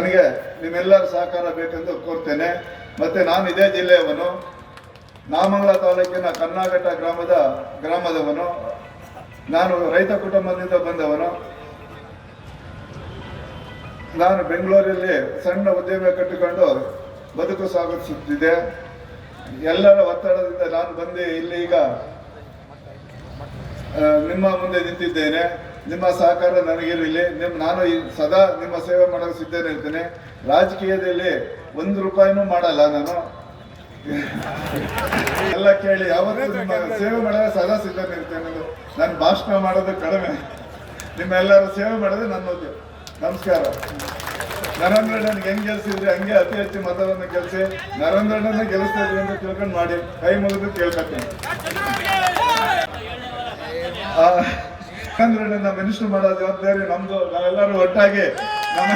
ನನಗೆ ನಿಮ್ಮೆಲ್ಲರ ಸಹಕಾರ ಬೇಕೆಂದು ಕೋರ್ತೇನೆ. ಮತ್ತೆ ನಾನು ಇದೇ ಜಿಲ್ಲೆಯವನು. ನಾಮಂಗಲ ತಾಲೂಕಿನ ಕನ್ನಾಘಟ್ಟ ಗ್ರಾಮದ ಗ್ರಾಮದವನು. ನಾನು ರೈತ ಕುಟುಂಬದಿಂದ ಬಂದವನು. ನಾನು ಬೆಂಗಳೂರಲ್ಲಿ ಸಣ್ಣ ಉದ್ಯಮ ಕಟ್ಟಿಕೊಂಡು ಬದುಕು ಸಾಗಿಸುತ್ತಿದ್ದೆ. ಎಲ್ಲರ ಒತ್ತಡದಿಂದ ನಾನು ಬಂದು ಇಲ್ಲಿ ಈಗ ನಿಮ್ಮ ಮುಂದೆ ನಿಂತಿದ್ದೇನೆ. ನಿಮ್ಮ ಸಹಕಾರ ನನಗಿರಲಿ ನಿಮ್ಮ ನಾನು ಸದಾ ನಿಮ್ಮ ಸೇವೆ ಮಾಡಲು ಸಿದ್ಧನೇ ಇರ್ತೇನೆ. ರಾಜಕೀಯದಲ್ಲಿ ಒಂದು ರೂಪಾಯಿನೂ ಮಾಡಲ್ಲ ನಾನು. ಎಲ್ಲ ಕೇಳಿ, ಯಾವತ್ತೂ ಸೇವೆ ಮಾಡಲು ಸದಾ ಸಿದ್ಧನಿರ್ತೇನೆ ನಾನು ಭಾಷಣ ಮಾಡೋದು ಕಡಿಮೆ. ನಿಮ್ಮೆಲ್ಲರ ಸೇವೆ ಮಾಡೋದು ನನ್ನ ನಮಸ್ಕಾರ. ನರೇಂದ್ರಣ್ಣನ ಹೆಂಗೆ ಗೆಲ್ಸಿದ್ರಿ? ಹಂಗೆ ಅತಿ ಹೆಚ್ಚು ಮತವನ್ನು ಗೆಲ್ಸಿ ನರೇಂದ್ರಣ್ಣನ ಗೆಲ್ಲಿಸ್ತಾ ಇದ್ರಿ ಅಂತ ತಿಳ್ಕೊಂಡು ಮಾಡಿ. ಕೈ ಮುಗಿದು ಕೇಳ್ಕೊತೀನಿ ನರೇಂದ್ರಣ್ಣನ ಮಿನಿಸ್ಟರ್ ಮಾಡೋ ಜವಾಬ್ದಾರಿ ನಮ್ದು. ನಾವೆಲ್ಲರೂ ಒಟ್ಟಾಗಿ ನಮ್ಮ